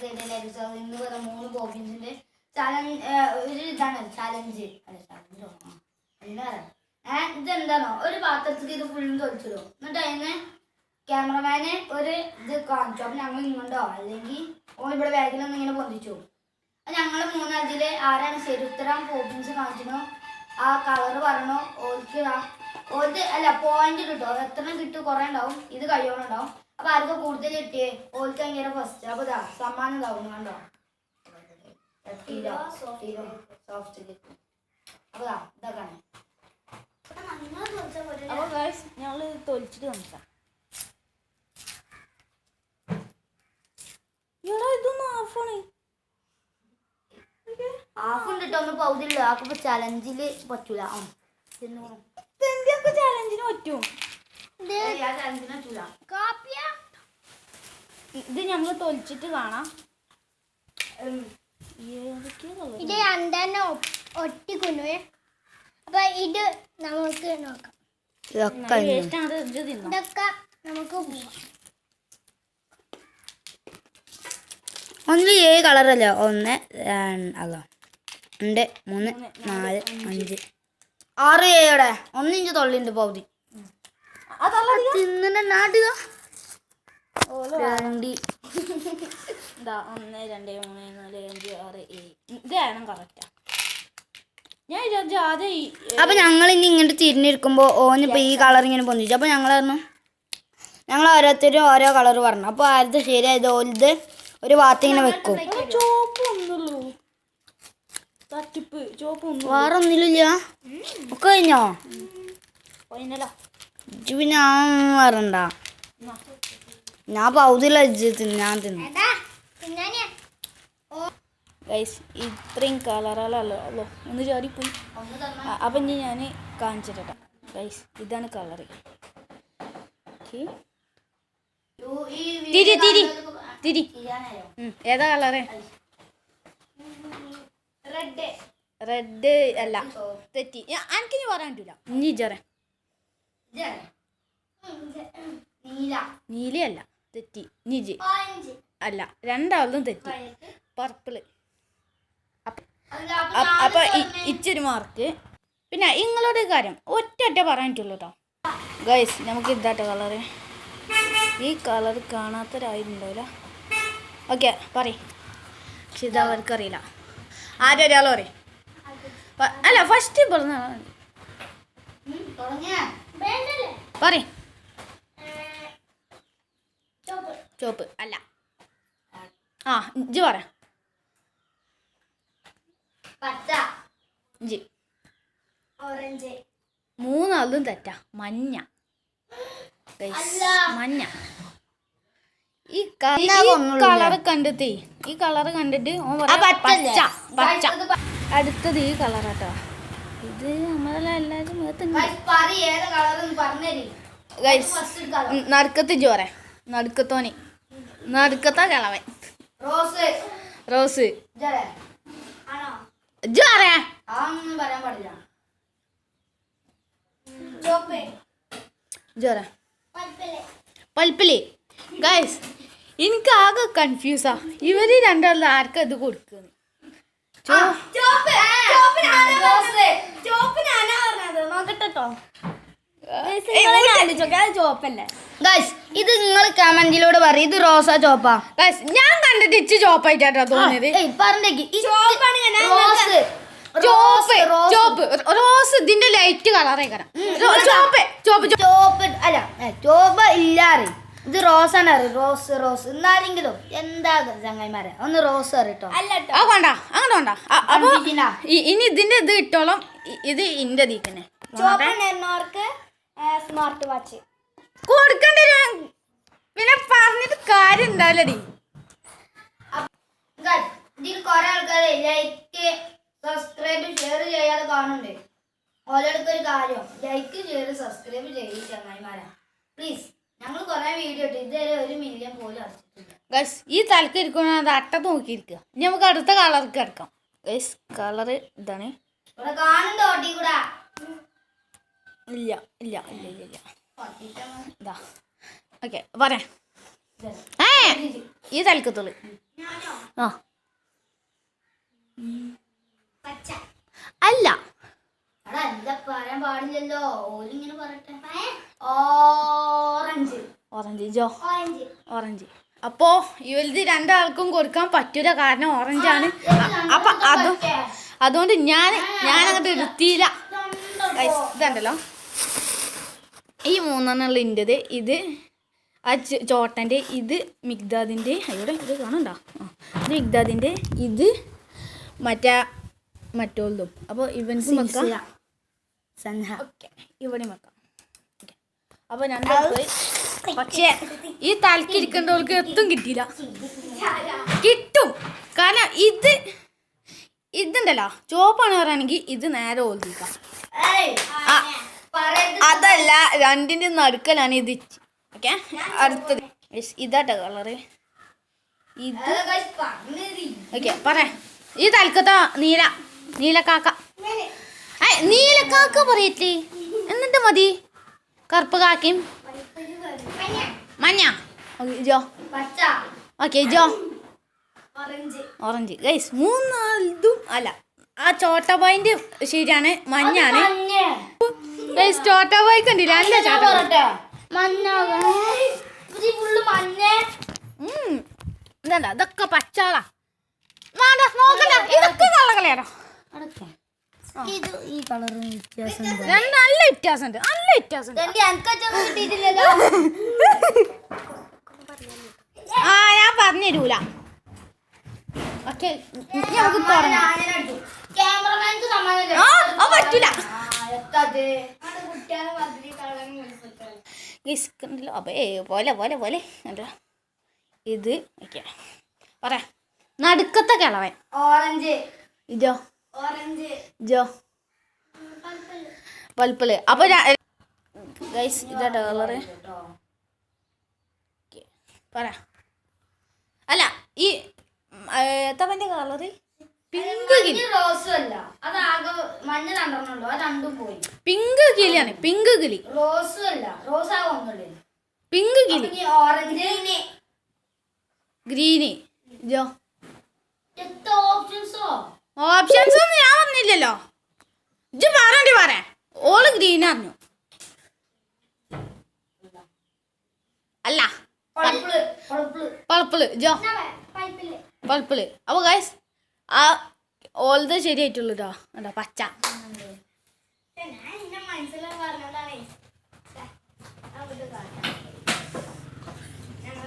ഇന്ന് വേറെ മൂന്ന് ബോബിൻസിന്റെ ചലഞ്ച് ഒരു ഇതാണ് ചലഞ്ച് അല്ല ചലഞ്ചോ പറയാ ഏഹ് ഇതെന്താണോ ഒരു പാത്രത്തിൽ ഇത് ഫുള്ളും തൊളിച്ചിടും എന്നിട്ട് അതിന് ക്യാമറമാന് ഒരു ഇത് കാണിച്ചു. അപ്പൊ ഞങ്ങൾ ഇങ്ങോട്ടോ? അല്ലെങ്കിൽ ഓ ഇവിടെ ബാഗിലൊന്നും ഇങ്ങനെ പൊന്തിച്ചു. ഞങ്ങൾ മൂന്നതിൽ ആരാണ് ശരി? ഉത്തരം ബോബിൻസ് കാണിച്ചോ ആ കളർ പറഞ്ഞോ? ഓൾക്ക് ഓൾക്ക് അല്ല പോയിന്റ് കിട്ടും. എത്ര കിട്ടും? കുറേ ഉണ്ടാവും. ഇത് കഴിയോളം ഉണ്ടാവും. അപ്പൊ ആർക്ക് കൂടുതൽ കിട്ടിയേ? ഓൾക്ക് ഇങ്ങനെ ഫസ്റ്റ് അപ്പൊ ഇതാ സമ്മാനം ഉണ്ടാവും കണ്ടോ? സോഫ്റ്റ് അപ്പൊ ദാ ഇതൊക്കെയാണ് അപ്പൊ ഗൈസ് ഞങ്ങൾ തൊലിച്ചിട്ട് കാണിക്കാം എടാ ഇതൊന്നും ഓഫാണ് ഹാഫ് ഉണ്ട് കേട്ടോ ഒന്ന് പൗതില്ല ആക്കുമ്പോ ചലഞ്ചിൽ പറ്റൂല. ചലഞ്ചിന് പറ്റും? ചലഞ്ചിന് പറ്റൂല. ഇത് ഞങ്ങൾ തൊലിച്ചിട്ട് കാണാം? ഇത് രണ്ടെണ്ണം ഒട്ടിക്കുന്നു. അപ്പൊ ഇത് നമുക്ക് നോക്കാം. ഇതൊക്കെ നമുക്ക് ഒന്നിൽ ഏഴ് കളറല്ല ഒന്ന് അതോ? അല്ല രണ്ട് മൂന്ന് നാല് അഞ്ച്. ആറ് ഏഴടെ ഒന്നിഞ്ച് തൊള്ളിണ്ട് പൗതി. നാട്ടുക ഓലോ രണ്ട്. ഇതാ ഒന്ന് രണ്ട് മൂന്ന് നാല് അഞ്ച് ആറ് ഏഴ്. ഇതാണ് കറക്റ്റാ ഞാൻ വിചാരിച്ചു ആദ്യം അപ്പൊ ഞങ്ങൾ ഇനി ഇങ്ങോട്ട് തിരിഞ്ഞിരിക്കുമ്പോ ഓനിപ്പോ ഈ കളർ ഇങ്ങനെ പൊന്നിച്ചു അപ്പൊ ഞങ്ങൾ പറഞ്ഞു ഞങ്ങൾ ഓരോരുത്തരും ഓരോ കളർ പറഞ്ഞു. അപ്പൊ ആരത് ശരിയായത് ഓലത് ഒരു വാത്തിങ്ങനെ വെക്കും. വേറെ ഒന്നില്ല ഒക്കെ കഴിഞ്ഞോ? പിന്നെ പറണ്ട ഞാൻ പൗതില്ല ഇജ്ജ് ഞാൻ തിന്നു. ഗൈസ് ഇത്രയും കളറുകളല്ലോ അല്ലോ ഒന്ന് ചാടിപ്പോയി. അപ്പം ഇനി ഞാൻ കാണിച്ചിട്ടാ ഗൈസ് ഇതാണ് കളറ്. തിരി തിരി തിരി. ഏതാ കളറ്? റെഡ് റെഡ് അല്ല. തെറ്റി. എനിക്ക് ഇനി പറയാൻ പറ്റൂല. ഇനി ജറ. നീല. നീലയല്ല. തെറ്റി. നിജി. അല്ല രണ്ടാളും തെറ്റി. പർപ്പിൾ. അപ്പ- ഇച്ചിരി മാർക്ക്. പിന്നെ നിങ്ങളോട് കാര്യം. ഒറ്റ ഒറ്റ പറഞ്ഞിട്ടുള്ളൂ കേട്ടോ ഗൈസ് നമുക്ക് ഇതാട്ട കളറ്. ഈ കളർ കാണാത്തൊരായിട്ടുണ്ടാവില്ല ഓക്കെ പറയും. പക്ഷെ ഇത് അവർക്കറിയില്ല. ആരും ഒരാൾ പറയും. അല്ല ഫസ്റ്റ് പറഞ്ഞ പറയും. ചോപ്പ് അല്ല. ആ. ഇഞ്ചി പറ. ഇഞ്ചി ഓറഞ്ച്. മൂന്നാളും തെറ്റാ. മഞ്ഞ. മഞ്ഞ. ഈ കളർ കണ്ടിട്ടേ ഈ കളർ കണ്ടിട്ട് ഓൻ പച്ച പച്ച അടുത്തത് ഈ കളർ കേട്ടോ ഇത് കളർ നടുക്കത്ത് ചോറ നടുക്കത്തോനി. നടുക്കത്ത കിളവൻ. റോസ്. റോസ്. ആ പറയാൻ പാടില്ല. പൽപ്പൽ. ഗൈസ് എനിക്ക് ആകെ കൺഫ്യൂസാ ഇവർ രണ്ടാളും ആർക്കും ഇത് കൊടുക്കുന്നു ചോപ്പ്. ചോപ്പ് ഇത് നിങ്ങൾ കമന്റിലൂടെ പറയും. ഇത് റോസാ ചോപ്പാ ഞാൻ കണ്ടിട്ട് ഇച്ച് ചോപ്പായിട്ടാ തോന്നിയത്. റോസ്. ചോപ്പ് റോസ് ചോപ്പ് റോസ്. ഇതിന്റെ ലൈറ്റ് കളറേ ചോപ്പ് ചോപ്പ് അല്ല ചോപ്പ് ഇല്ലാറി. ഇത് റോസ് ആണ് അറി റോസ് റോസ്. എന്നാരെങ്കിലും എന്താ ചങ്ങായിമാരെ? ഒന്ന് റോസ് അറിട്ടോ വേണ്ട. അങ്ങനെ വേണ്ട. അപ്പൊ ഇനി ഇതിന്റെ ഇത് ഇട്ടോളം. ഇത് ഇന്റെ ദീക്കനെ ചോപ്പ് സ്മാർട്ട് വാച്ച് കൊടുക്കണ്ട പിന്നെ പറഞ്ഞിട്ട് കാര്യം ഉണ്ടാവില്ലടി ഇതിൽ കുറെ ആൾക്കാരെ ലൈക്ക് സബ്സ്ക്രൈബ് ഷെയർ ചെയ്യാതെ കാണുന്നുണ്ട്. ഓരോരുത്തർ ഒരു കാര്യം ലൈക്ക് ഷെയർ സബ്സ്ക്രൈബ് ചെയ്യും ചങ്ങായിമാരാ. പ്ലീസ് ഞങ്ങൾ കുറെ വീഡിയോ ഇട്ട് ഇതുവരെ ഒരു മില്യൺ പോലും അടിച്ചിട്ടില്ല. ഗസ് ഈ തലക്ക് ഇരിക്കുന്നത് അട്ട നോക്കിയിരിക്കുക ഇനി നമുക്ക് അടുത്ത കളർക്ക് കിടക്കാം. ഗസ് കളറ് ഇതാണ്. ഇവിടെ കാണുന്നുണ്ടോ ഓട്ടി കൂടെ ഇല്ല ഇല്ല ഇല്ല ഇല്ല ഇല്ല. ഇതാ ഓക്കെ പറയാം ഏ ഈ തലക്കത്തുള്ളു ആ. അല്ല. പറയാൻ പാടില്ലല്ലോ. ഓലിങ്ങനെ പറയട്ടെ. Orange. Orange Jo. Orange. Orange. അപ്പോ ഇവരിത് രണ്ടാൾക്കും കൊടുക്കാൻ പറ്റൂല. കാരണം ഓറഞ്ചാണ്. അപ്പൊ അത് അതുകൊണ്ട് ഞാൻ ഞാൻ അങ്ങോട്ട് എടുത്തില്ല ഇതുണ്ടല്ലോ. ഈ മൂന്നെണ്ണമുള്ള ഇന്റെത് ഇത് ആ ചോട്ടന്റെ ഇത് മിഗ്ദാദിന്റെ അയ്യോടെ ഇത് കാണണ്ട ആ ഇത് മിഗ്ദാദിന്റെ ഇത് മറ്റേ മറ്റോളതും അപ്പോൾ ഇവൻസ് വെക്കാം. സൻഹ. ഓക്കെ ഇവിടെ വെക്കാം. ഓക്കെ. അപ്പോൾ ഞാൻ പക്ഷേ ഈ തലക്കിരിക്കേണ്ടവർക്ക് എത്തും കിട്ടിയില്ല. കിട്ടും. കാരണം ഇത് ഇതുണ്ടല്ലോ. ചോപ്പാണ് പറയുകയാണെങ്കിൽ ഇത് നേരെ ഓൽപ്പിക്കാം അതല്ല രണ്ടിന്റെ നടുക്കലാണ് ഇത്. ഓക്കെ? അടുത്തത്. ഇതാട്ടോ കളറ് ഇത്. ഓക്കെ പറ. ഈ തൽക്കത്തോ നീല. നീലക്കാക്ക നീല നീലക്കാക്ക പറയട്ടെ. എന്നിട്ട് മതി. കറുപ്പ് കാക്കയും മഞ്ഞ. Jo okay Jo orange. Orange. Guys മൂന്നാലും അല്ല. ആ ചോട്ട പോയിന്റ് ശരിയാണ്. മഞ്ഞാണ്. ചോട്ട പോയി കണ്ടില്ല അല്ല. പറയട്ടെ. മഞ്ഞ ഫുള്ള് മഞ്ഞ. ഇതല്ല ഇതൊക്കെ പച്ചാളാ വേണ്ട നോക്കണ്ട. ഇതൊക്കെ കള്ളകളയാണോ ഇത് ഈ കളറ് വ്യത്യാസം നല്ല വ്യത്യാസമുണ്ട്. നല്ല വ്യത്യാസം ആ ഞാൻ പറഞ്ഞു തരൂല ഓക്കെ നമുക്ക് തുടങ്ങാം. ആ പറ്റൂല. എത്തത് കുട്ടികളെ മാതിരി കളർ കണ്ടല്ലോ അപ്പോൾ പോലെ പോലെ പോലെ. കണ്ടോ? ഇത് ഓക്കെ പറ. നടുക്കത്തെ കിളവൻ. ഓറഞ്ച്. ഇജോ ഓറഞ്ച്. ഇജോ പൽപ്പൽ. അപ്പൊ ഗൈസ് ഇതാ കളറ്. പറ. അല്ല ഈ എത്തവന്റെ കളറ് പിങ്ക് കിളി. റോസും അല്ല. അത് ആകെ മഞ്ഞ രണ്ടെണ്ണുള്ളൂ അത് രണ്ടും പോയി. പിങ്ക് കിളിയാണ്. പിങ്ക് കിളി. റോസും അല്ല. റോസ് ആകെ ഒന്നുള്ളൂ പിങ്ക് കിളി. Orange green. ജോ. ഓപ്ഷൻസോ ഓപ്ഷൻസ് ഒന്നും ഞാൻ പറഞ്ഞില്ലല്ലോ ഇജ്ജ് പറഞ്ഞി പറയാ. ഓൾ ഗ്രീൻ അറിഞ്ഞു. അല്ല. പളപ്പിൾ ജോ. പളപ്പിൾ അപ്പൊ ഗൈസ് ആ ഓൾത് ശരിയായിട്ടുള്ളൂ കേട്ടോ എന്താ പച്ച